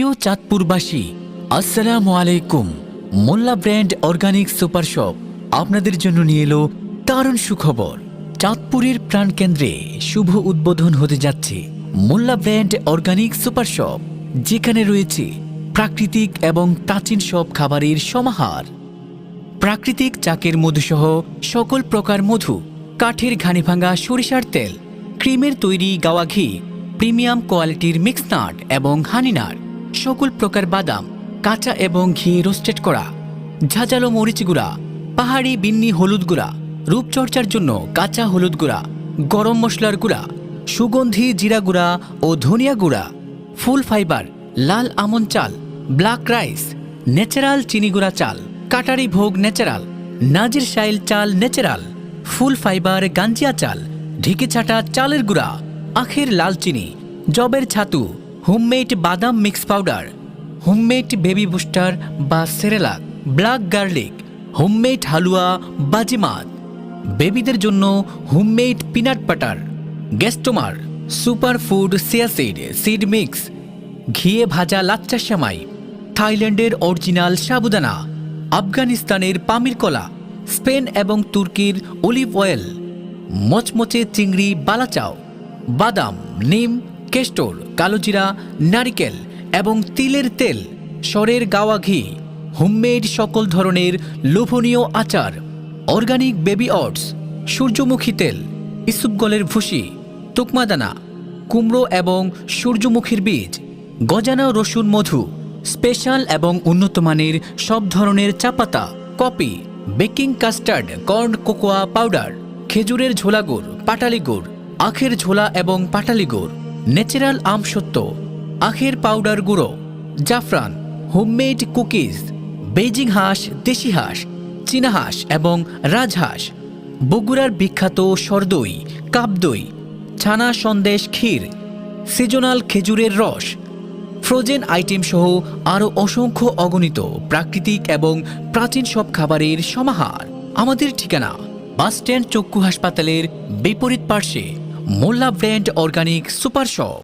প্রিয় চাঁদপুরবাসী, আসসালামু আলাইকুম। Mollah brand organic super shop আপনাদের জন্য নিয়ে এলো দারুণ সুখবর। চাঁদপুরের প্রাণকেন্দ্রে শুভ উদ্বোধন হতে যাচ্ছে Mollah brand organic super shop, যেখানে রয়েছে প্রাকৃতিক এবং প্রাচীন সব খাবারের সমাহার। প্রাকৃতিক চাকের মধুসহ সকল প্রকার মধু, কাঠের ঘানি ভাঙা সরিষার তেল, ক্রিমের তৈরি গাওয়া ঘি, প্রিমিয়াম কোয়ালিটির মিক্স নাট এবং হানি নাট সকল প্রকার বাদাম, কাঁচা এবং ঘি রোস্টেড করা, ঝাঁঝালো মরিচ গুঁড়া, পাহাড়ি বিন্নি হলুদ গুঁড়া, রূপচর্চার জন্য কাঁচা হলুদ গুঁড়া, গরম মশলার গুঁড়া, সুগন্ধি জিরা গুঁড়া ও ধনিয়া গুঁড়া, ফুল ফাইবার, লাল আমন চাল, ব্ল্যাক রাইস, ন্যাচারাল চিনিগুড়া চাল, কাটারি ভোগ ন্যাচারাল, নাজির শাইল চাল ন্যাচারাল, ফুল ফাইবার গাঞ্জিয়া চাল, ঢিকে ছাটা চালের গুঁড়া, আখের লাল চিনি, জবের ছাতু হোমমেড বাদাম mix powder, homemade baby booster বা সেরেলাক ব্ল্যাক গার্লিক, হোমমেড হালুয়া, বাজিমাত। বেবিদের জন্য homemade peanut butter, গ্যাস্টোমার super food chia seed seed mix, ঘিয়ে ভাজা লাচ্চা সেমাই, থাইল্যান্ডের অরিজিনাল সাবুদানা, আফগানিস্তানের পামির কলা, স্পেন এবং তুর্কির অলিভ অয়েল, মচমচে চিংড়ি বালাচাও, বাদাম, নিম কেস্টোর কালোজিরা নারিকেল এবং তিলের তেল সরের গাওয়া ঘি, হোমমেড সকল ধরনের লোভনীয় আচার, অর্গানিক বেবি অটস সূর্যমুখী তেল, ইসুপগলের ভুসি, তুকমাদানা, কুমড়ো এবং সূর্যমুখীর বীজ, গজানা রসুন মধু, স্পেশাল এবং উন্নত মানের সব ধরনের চাপাতা coffee, baking custard, corn cocoa powder, খেজুরের ঝোলা গুড় পাটালি গুড়, আখের ঝোলা এবং পাটালি গুড়। ন্যাচারাল আমসত্ব আখের পাউডার গুঁড়ো, জাফরান, হোমমেড কুকিজ বেজিং হাঁস, দেশি হাঁস, চীনা হাঁস এবং রাজহাঁস বগুড়ার বিখ্যাত সরদই কাপদই ছানা সন্দেশ ক্ষীর, সিজনাল খেজুরের রস, ফ্রোজেন আইটেম সহ আরও অসংখ্য অগণিত প্রাকৃতিক এবং প্রাচীন সব খাবারের সমাহার। আমাদের ঠিকানা বাসস্ট্যান্ড চক্ষু হাসপাতালের বিপরীত পার্শ্বে। Mollah brand organic super shop.